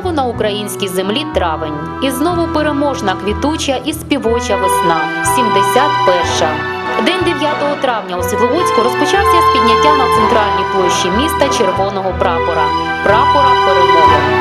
Знову на українській землі травень, і знову переможна квітуча і співоча весна. 71-ша. День 9 травня у Світловодську розпочався з підняття на центральній площі міста червоного прапора прапора перемоги.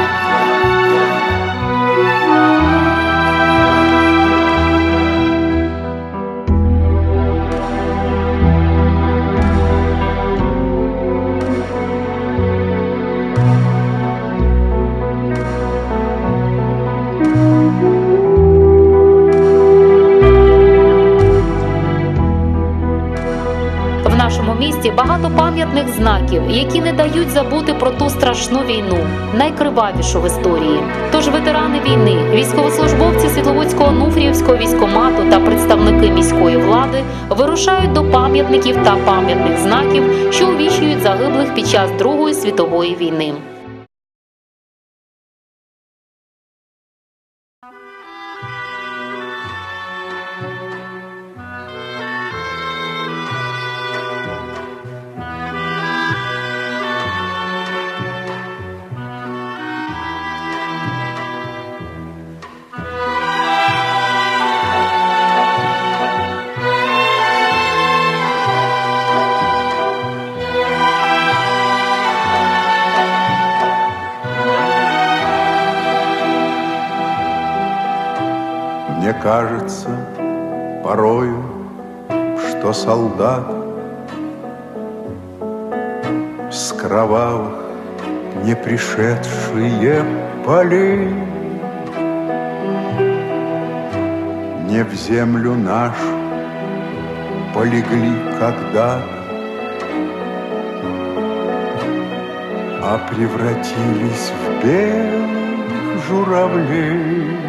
Нашому місті багато пам'ятних знаків, які не дають забути про ту страшну війну, найкривавішу в історії. Тож ветерани війни, військовослужбовці Світловодського Нуфріївського військомату та представники міської влади вирушають до пам'ятників та пам'ятних знаків, що увічнюють загиблих під час Другої світової війни. Мне кажется порою, что солдат С кровавых не пришедшие полей Не в землю нашу полегли когда-то А превратились в белых журавлей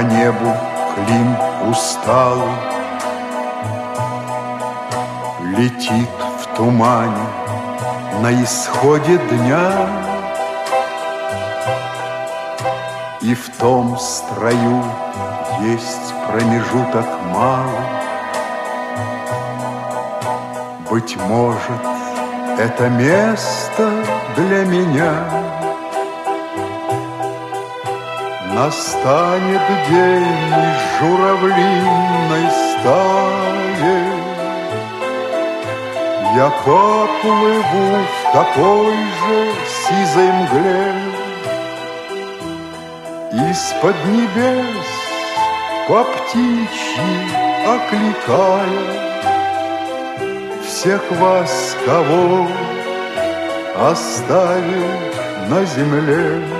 по небу Клим усталый Летит в тумане на исходе дня. И в том строю есть промежуток малый Быть может, это место для меня Настанет день журавлиной стаи. Я поплыву в такой же сизой мгле. Из-под небес по птичьи окликая Всех вас, кого оставил на земле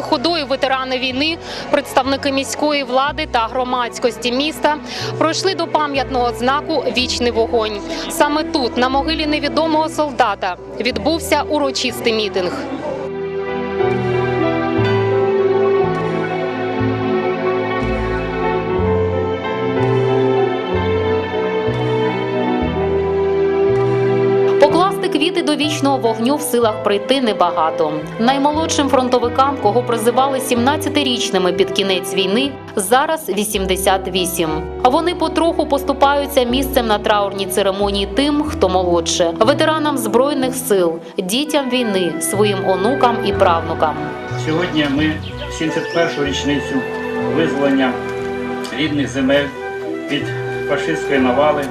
ходою ветерани війни, представники міської влади та громадськості міста пройшли до пам'ятного знаку Вічний вогонь. Саме тут, на могилі невідомого солдата, відбувся урочистий мітинг. До вічного вогню в силах прийти небагато. Наймолодшим фронтовикам, кого призивали 17-річними під кінець війни, зараз 88. А вони потроху поступаються місцем на траурній церемонії тим, хто молодше, ветеранам збройних сил, дітям війни, своїм онукам і правнукам. Сьогодні ми 71-ю річницю визволення рідних земель від фашистської навали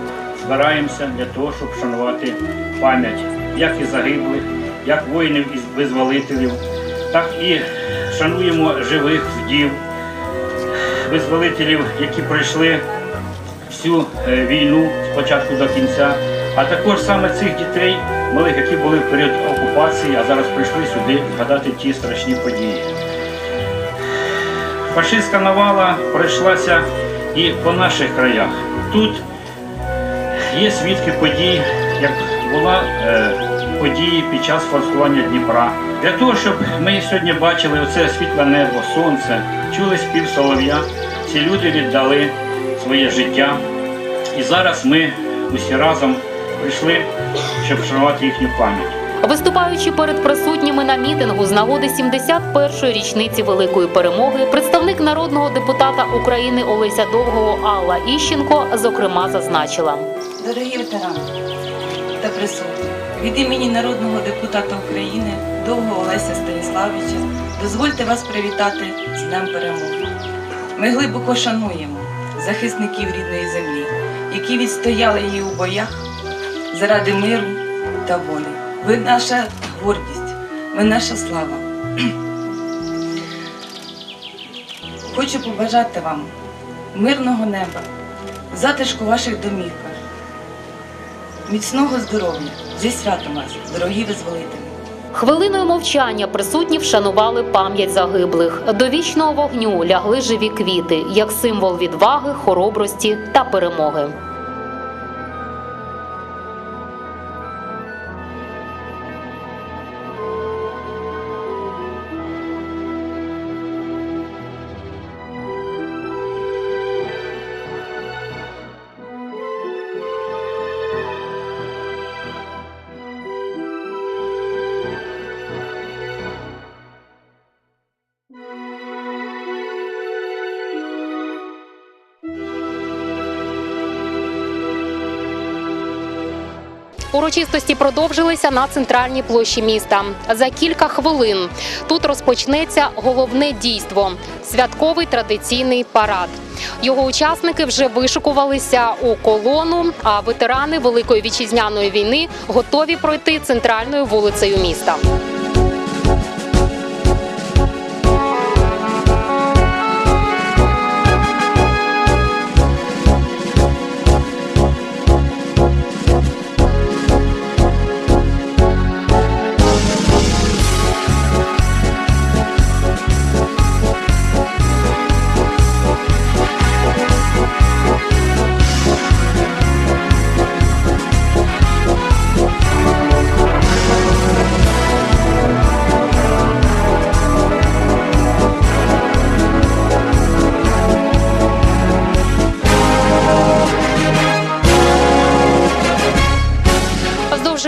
збираємося для того, щоб вшанувати пам'ять як і загиблих, як воїнів і визволителів, так і шануємо живих вдів, визволителів, які пройшли всю е, війну з початку до кінця, а також саме цих дітей, малих, які були в період окупації, а зараз прийшли сюди згадати ті страшні події. Фашистська навала пройшлася і по наших краях. Тут є свідки подій, як була е, події під час форсування Дніпра. Для того, щоб ми сьогодні бачили оце світле небо, сонце, чули спів солов'я, ці люди віддали своє життя. І зараз ми усі разом прийшли, щоб вшанувати їхню пам'ять. Виступаючи перед присутніми на мітингу з нагоди 71-ї річниці великої перемоги, представник народного депутата України Олеся Довгого Алла Іщенко зокрема зазначила. Дорогі ветерани та присутні, від імені народного депутата України Довгого Олеся Станіславича дозвольте вас привітати з Днем Перемоги. Ми глибоко шануємо захисників рідної землі, які відстояли її у боях заради миру та волі. Ви наша гордість, ви наша слава. Хочу побажати вам мирного неба, затишку ваших домівках, міцного здоров'я, зі святом вас, дорогі визволителі! Хвилиною мовчання присутні вшанували пам'ять загиблих. До вічного вогню лягли живі квіти як символ відваги, хоробрості та перемоги. Урочистості продовжилися на центральній площі міста. За кілька хвилин тут розпочнеться головне дійство святковий традиційний парад. Його учасники вже вишикувалися у колону. А ветерани Великої вітчизняної війни готові пройти центральною вулицею міста.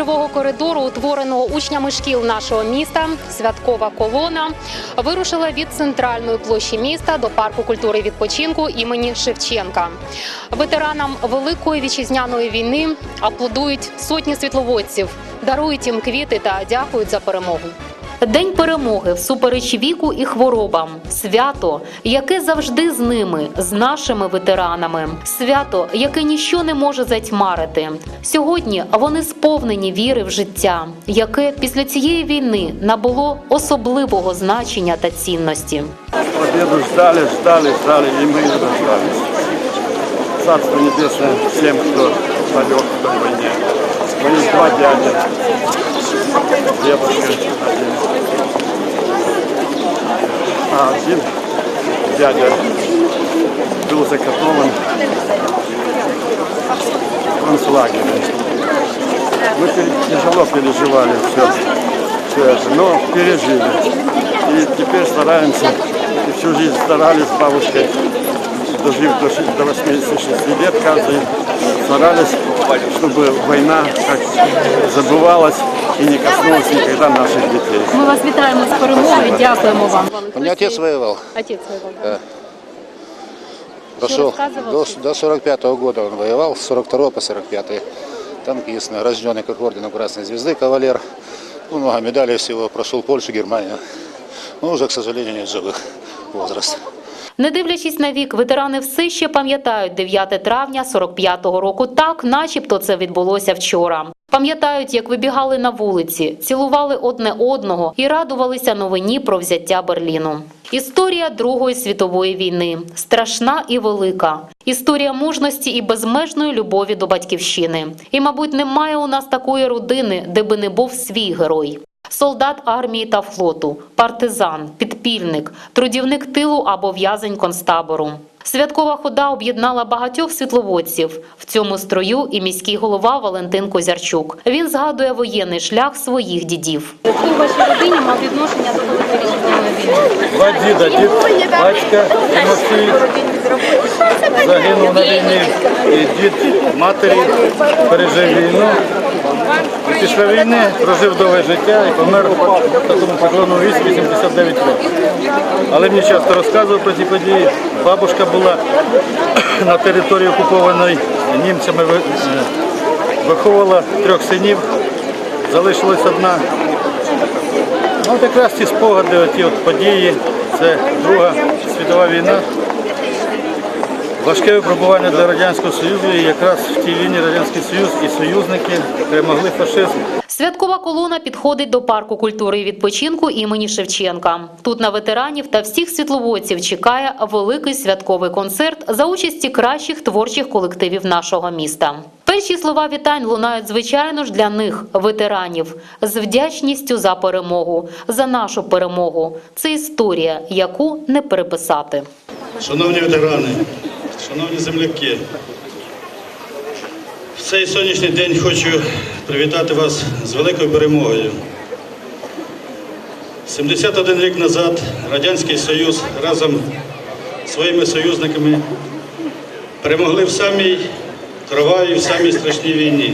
Живого коридору, утвореного учнями шкіл нашого міста, святкова колона вирушила від центральної площі міста до парку культури відпочинку імені Шевченка. Ветеранам Великої вітчизняної війни аплодують сотні світловодців, дарують їм квіти та дякують за перемогу. День перемоги всупереч віку і хворобам. Свято, яке завжди з ними, з нашими ветеранами. Свято, яке ніщо не може затьмарити. Сьогодні вони сповнені віри в життя, яке після цієї війни набуло особливого значення та цінності. Победу ждали, ждали, ждали, и мы ее дождались. Царство Небесное всем, кто полег в той войне. Два дяди, дедушка один. а один дядя был закатован в концлагере. Мы тяжело переживали все, все это, но пережили. И теперь стараемся, и всю жизнь старались с бабушкой, дожив до 86 лет, каждый старались, чтобы война как забывалась и не коснулась никогда наших детей. Ми вас вітаємо з перемогою. Дякуємо вам. У меня отец воевал. Отець воював. Прошел рассказывал? до, до 45 года он воевал, с 42 по 45 танкист, награжденный как орденом Красной Звезды, кавалер. Ну, Много медалей всего, прошел Польшу, Германию. Но уже, к сожалению, нет живых возраст. Не дивлячись на вік, ветерани все ще пам'ятають 9 травня 45-го року так, начебто це відбулося вчора. Пам'ятають, як вибігали на вулиці, цілували одне одного і радувалися новині про взяття Берліну. Історія Другої світової війни страшна і велика. Історія мужності і безмежної любові до батьківщини. І, мабуть, немає у нас такої родини, де би не був свій герой. Солдат армії та флоту, партизан, підпільник, трудівник тилу або в'язень концтабору. Святкова хода об'єднала багатьох світловодців. В цьому строю і міський голова Валентин Козярчук. Він згадує воєнний шлях своїх дідів. Хто в вашій родині мав відношення до Великої війни? Два діда, дід батька загинув на війні, і дід матері пережив війну. Після війни прожив довге життя і помер в такому поклонному віці 89 років. Але мені часто розказував про ці події. Бабушка була на території окупованої німцями, е, виховувала трьох синів, залишилась одна. Ну, от якраз ці спогади, ті от події, це Друга світова війна. Важке випробування для Радянського Союзу, і якраз в тій війні Радянський Союз і союзники перемогли фашизм. Святкова колона підходить до парку культури і відпочинку імені Шевченка. Тут на ветеранів та всіх світловодців чекає великий святковий концерт за участі кращих творчих колективів нашого міста. Перші слова вітань лунають звичайно ж для них, ветеранів, з вдячністю за перемогу, за нашу перемогу. Це історія, яку не переписати. Шановні ветерани, шановні земляки, в цей сонячний день хочу привітати вас з великою перемогою. 71 рік назад Радянський Союз разом з своїми союзниками перемогли в самій кровавій, в самій страшній війні.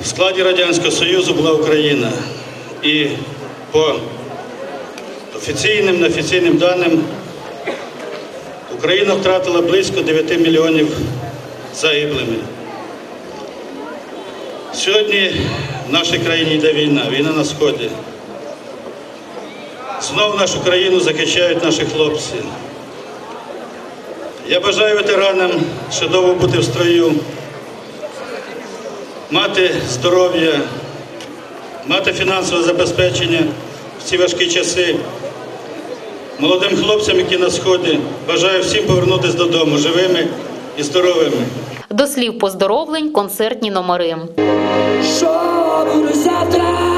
В складі Радянського Союзу була Україна. І по офіційним, неофіційним даним Україна втратила близько 9 мільйонів загиблими. Сьогодні в нашій країні йде війна, війна на сході. Знов нашу країну захищають наші хлопці. Я бажаю ветеранам ще довго бути в строю, мати здоров'я, мати фінансове забезпечення в ці важкі часи. Молодим хлопцям, які на сході, бажаю всім повернутися додому живими і здоровими. До слів поздоровлень концертні номери. Що буде завтра?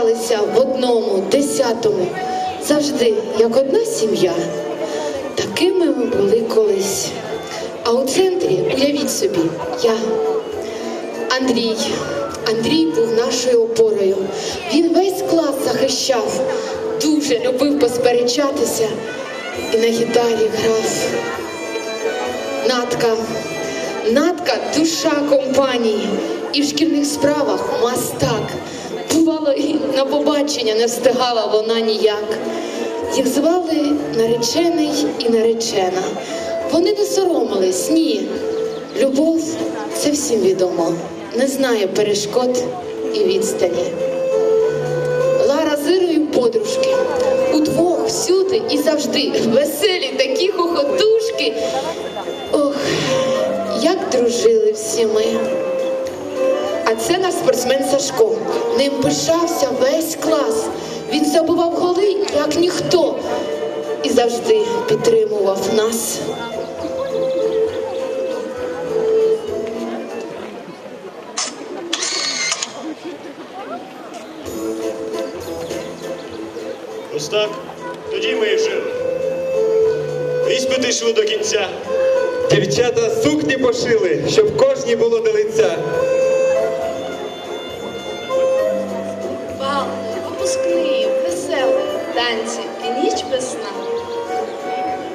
Навчалися в одному, десятому, завжди як одна сім'я. Такими ми були колись. А у центрі, уявіть собі, я. Андрій. Андрій був нашою опорою. Він весь клас захищав, дуже любив посперечатися і на гітарі грав. Натка. Натка душа компанії. І в шкільних справах мастак. Бувало, і на побачення не встигала вона ніяк. Їх звали наречений і наречена. Вони не соромились, ні. Любов це всім відомо, не знає перешкод і відстані. Лара з Ірою подружки. Удвох, всюди і завжди. Веселі такі хохотушки. Ох, як дружили всі ми. А це наш спортсмен Сашко. Ним пишався весь клас. Він забував голи, як ніхто, і завжди підтримував нас. Ось так. Тоді ми і жили. Іспити йшли до кінця. Дівчата сукні пошили, щоб кожній було до лиця. Випускний, веселих танці і ніч без сна.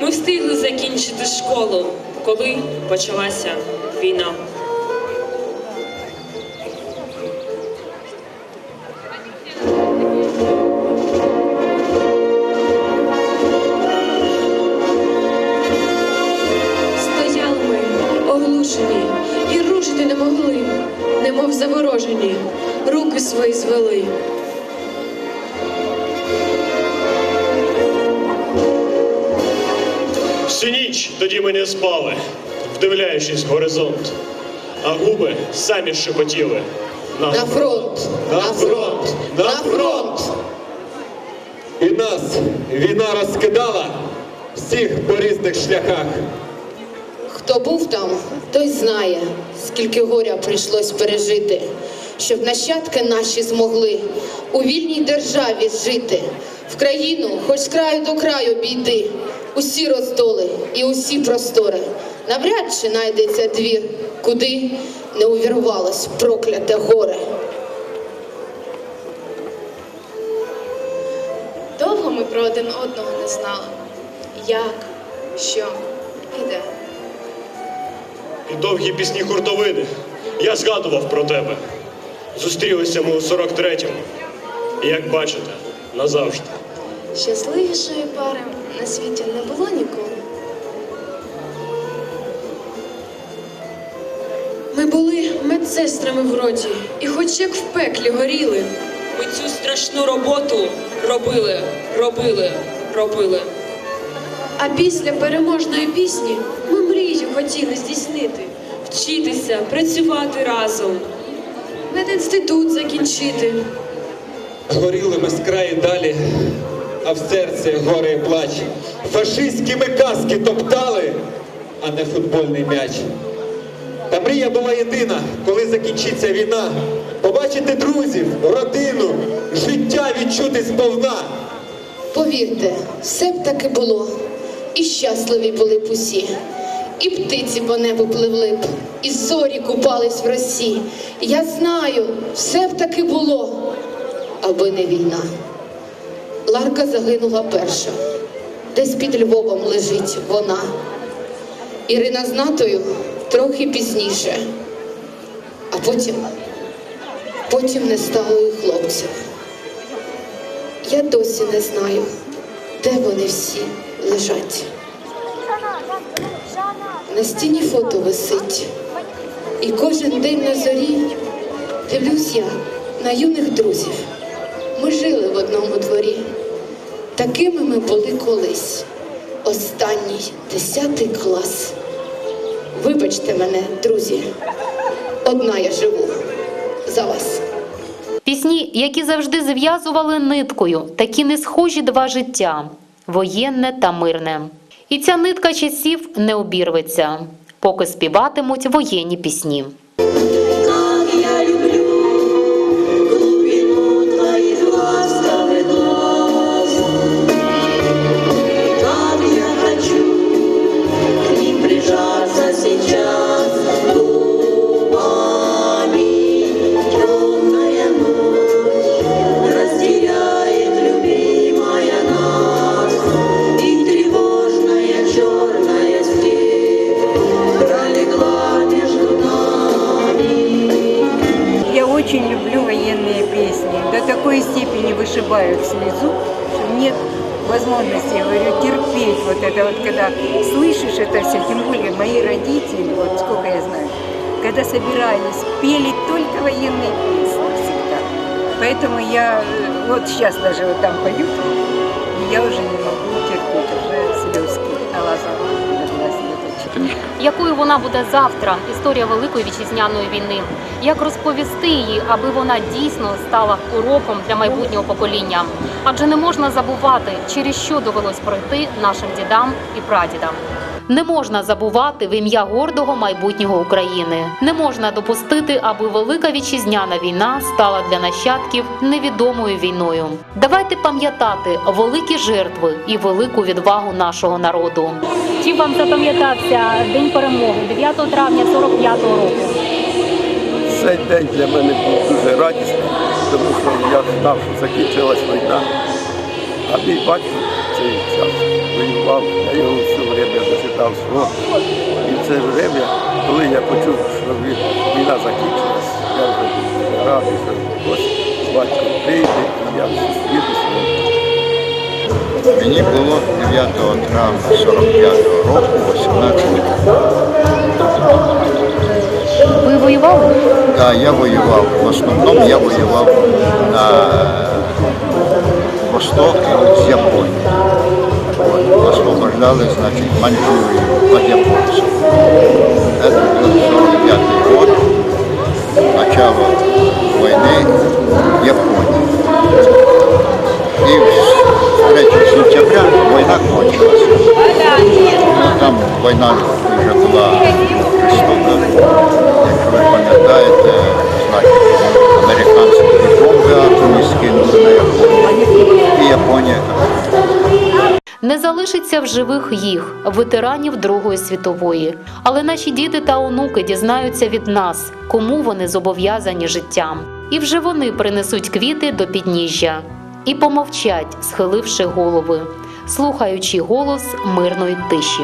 Ми встигли закінчити школу, коли почалася війна. Вдивляючись горизонт. А губи самі шепотіли. На, На фронт, на фронт, на фронт. І нас війна розкидала всіх по різних шляхах. Хто був там, той знає, скільки горя прийшлось пережити, щоб нащадки наші змогли у вільній державі жити, в країну, хоч з краю до краю бійди, усі роздоли і усі простори. Навряд чи знайдеться двір, куди не увірвалось прокляте горе. Довго ми про один одного не знали. Як, що і де. І довгі пісні хуртовини. Я згадував про тебе. Зустрілися ми у 43-му. І як бачите, назавжди. Щасливішої пари на світі не було ніколи. Ми були медсестрами в роді, і хоч як в пеклі горіли, Ми цю страшну роботу робили, робили, робили. А після переможної пісні ми мрію хотіли здійснити. Вчитися, працювати разом. Медінститут закінчити. Горіли ми з краю далі, а в серці горе і плач. Фашистські ми каски топтали, а не футбольний м'яч. Мрія була єдина, коли закінчиться війна. Побачити друзів, родину, життя відчути сповна. Повірте, все б таки було. І щасливі були б усі. І птиці по небу пливли б, і зорі купались в росі. Я знаю, все б таки було, аби не війна. Ларка загинула перша, десь під Львовом лежить вона. Ірина з Натою трохи пізніше, а потім, потім не стало і хлопців. Я досі не знаю, де вони всі лежать. На стіні фото висить. І кожен день на зорі дивлюсь я на юних друзів. Ми жили в одному дворі. Такими ми були колись. Останній десятий клас. Вибачте мене, друзі. Одна я живу за вас. Пісні, які завжди зв'язували ниткою, такі не схожі два життя воєнне та мирне. І ця нитка часів не обірветься, поки співатимуть воєнні пісні. Возможности, я говорю, терпеть вот это вот, когда слышишь это все, тем более мои родители, вот сколько я знаю, когда собирались, пели только военные песни всегда. Поэтому я, э, вот сейчас даже вот там поют, и я уже не могу Якою вона буде завтра? Історія Великої вітчизняної війни. Як розповісти її, аби вона дійсно стала уроком для майбутнього покоління? Адже не можна забувати, через що довелось пройти нашим дідам і прадідам. Не можна забувати в ім'я гордого майбутнього України. Не можна допустити, аби велика вітчизняна війна стала для нащадків невідомою війною. Давайте пам'ятати великі жертви і велику відвагу нашого народу. Чим вам запам'ятався день перемоги 9 травня 45-го року? Цей день для мене був дуже радісний, тому що я знав, що закінчилась війна. А мій батько цей час воював, я його все время дочитав свого. І в це время, коли я почув, що війна закінчилась, я вже радий, що ось батько прийде, і я зустрінуся. Мені було 9 травня 45 року 18 Ви воювали? Так, я воював. В основному я воював на восток з Японії. Освобождали, значить, Маньчжурію від японців. Це був 45 год, начало там вже була жорстока. Якщо ви пам'ятаєте, американські бомби атомні на Японію. І Японія Не залишиться в живих їх, ветеранів Другої світової. Але наші діти та онуки дізнаються від нас, кому вони зобов'язані життям. І вже вони принесуть квіти до підніжжя і помовчать, схиливши голови, слухаючи голос мирної тиші.